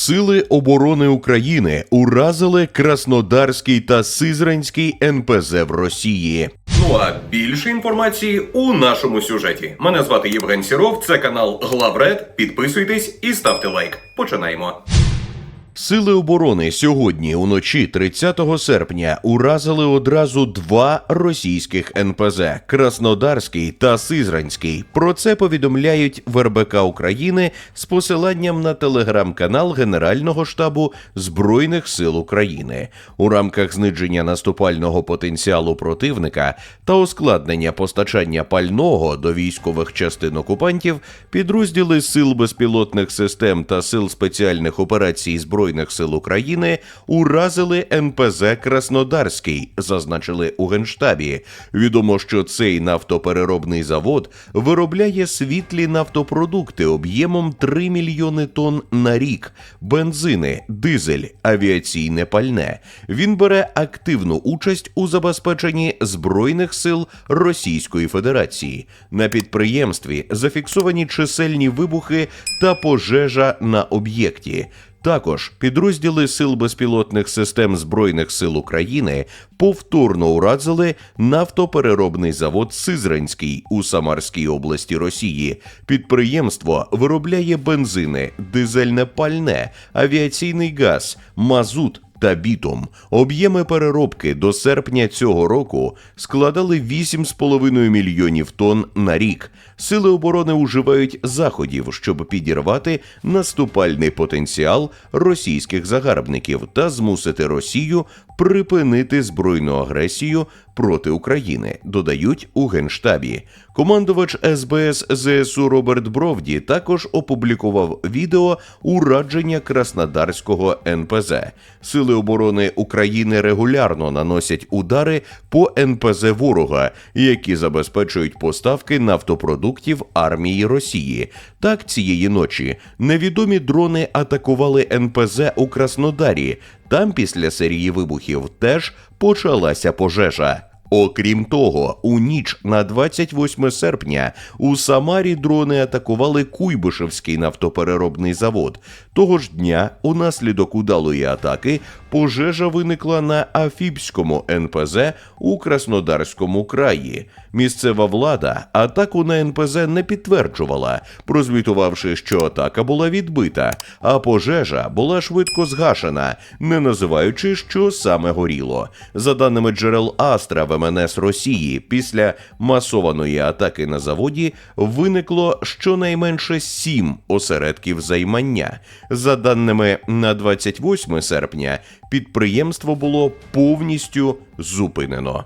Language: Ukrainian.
Сили оборони України уразили Краснодарський та Сизранський НПЗ в Росії. Ну а більше інформації у нашому сюжеті. Мене звати Євген Сіров, це канал Главред. Підписуйтесь і ставте лайк. Починаємо. Сили оборони сьогодні уночі, 30 серпня, уразили одразу два російських НПЗ Краснодарський та Сизранський. Про це повідомляють в РБК України з посиланням на телеграм-канал Генерального штабу Збройних сил України у рамках зниження наступального потенціалу противника та ускладнення постачання пального до військових частин окупантів. Підрозділи сил безпілотних систем та сил спеціальних операцій збройних сил України уразили НПЗ Краснодарський, зазначили у генштабі. Відомо, що цей нафтопереробний завод виробляє світлі нафтопродукти об'ємом 3 мільйони тонн на рік, бензини, дизель, авіаційне пальне. Він бере активну участь у забезпеченні збройних сил Російської Федерації. На підприємстві зафіксовані чисельні вибухи та пожежа на об'єкті. Також підрозділи сил безпілотних систем Збройних сил України повторно уразили нафтопереробний завод Сизранський у Самарській області Росії. Підприємство виробляє бензини, дизельне пальне, авіаційний газ, мазут та бітум. Об'єми переробки до серпня цього року складали 8,5 мільйонів тонн на рік. Сили оборони уживають заходів, щоб підірвати наступальний потенціал російських загарбників та змусити Росію припинити збройну агресію проти України, додають у генштабі. Командувач СБС ЗСУ Роберт Бровді також опублікував відео урадження Краснодарського НПЗ. Сили оборони України регулярно наносять удари по НПЗ ворога, які забезпечують поставки нафтопродуктів армії Росії. Так цієї ночі невідомі дрони атакували НПЗ у Краснодарі. Там після серії вибухів теж почалася пожежа. Окрім того, у ніч на 28 серпня у Самарі дрони атакували Куйбишевський нафтопереробний завод. Того ж дня, унаслідок удалої атаки, пожежа виникла на Афіпському НПЗ у Краснодарському краї. Місцева влада атаку на НПЗ не підтверджувала, прозвітувавши, що атака була відбита, а пожежа була швидко згашена, не називаючи, що саме горіло. За даними джерел Астра в МНС Росії, після масованої атаки на заводі виникло щонайменше сім осередків займання. За даними на 28 серпня, підприємство було повністю зупинено.